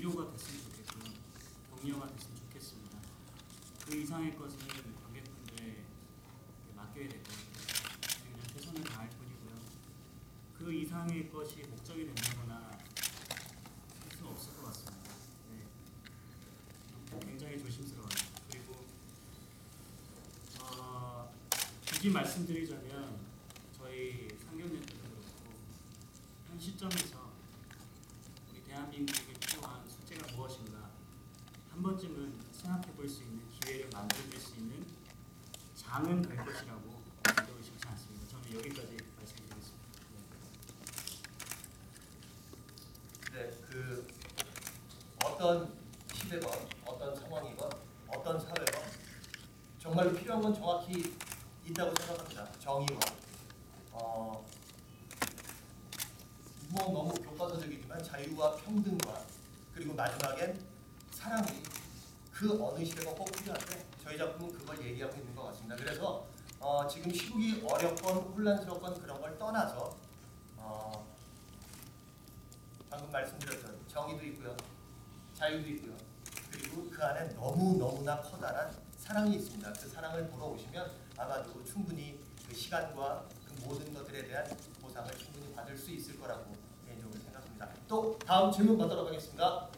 위로가 됐으면 좋겠고요. 격려가 됐으면 좋겠습니다. 그 이상의 것은 관객분들에 맡겨야 될 거고요. 그냥 최선을 다할 뿐이고요. 그 이상의 것이 목적이 된다거나 할 수는 없을 것 같습니다. 네. 굉장히 조심스러워요. 그리고 어, 굳이 말씀드리자면 저희 상경례 때도 그렇고 현 시점에서 우리 대한민국에게 필요한 숙제가 무엇인가 한 번쯤은 생각해 볼 수 있는 기회를 만들어 줄 수 있는 장은 될 것이라고 믿어 싶지 않습니다. 저는 여기까지 말씀드리겠습니다. 네. 네, 그 어떤 시대건 어떤 상황이건 어떤 사회건 정말로 필요한 건 정확히 있다고 생각합니다. 정의와 어, 뭐 너무 교과서적이지만 자유와 평등과 그리고 마지막엔 사랑이 그 어느 시대가 꼭 필요한데 저희 작품은 그걸 얘기하고 있는 것 같습니다. 그래서 어, 지금 시국이 어렵건 혼란스럽건 그런 걸 떠나서 어, 방금 말씀드렸던 정의도 있고요, 자유도 있고요. 그리고 그 안에 너무 너무나 커다란 사랑이 있습니다. 그 사랑을 보러 오시면 아마도 충분히 그 시간과 그 모든 것들에 대한 보상을 충분히 받을 수 있을 거라고 개인적으로 생각합니다. 또 다음 질문 받도록 하겠습니다.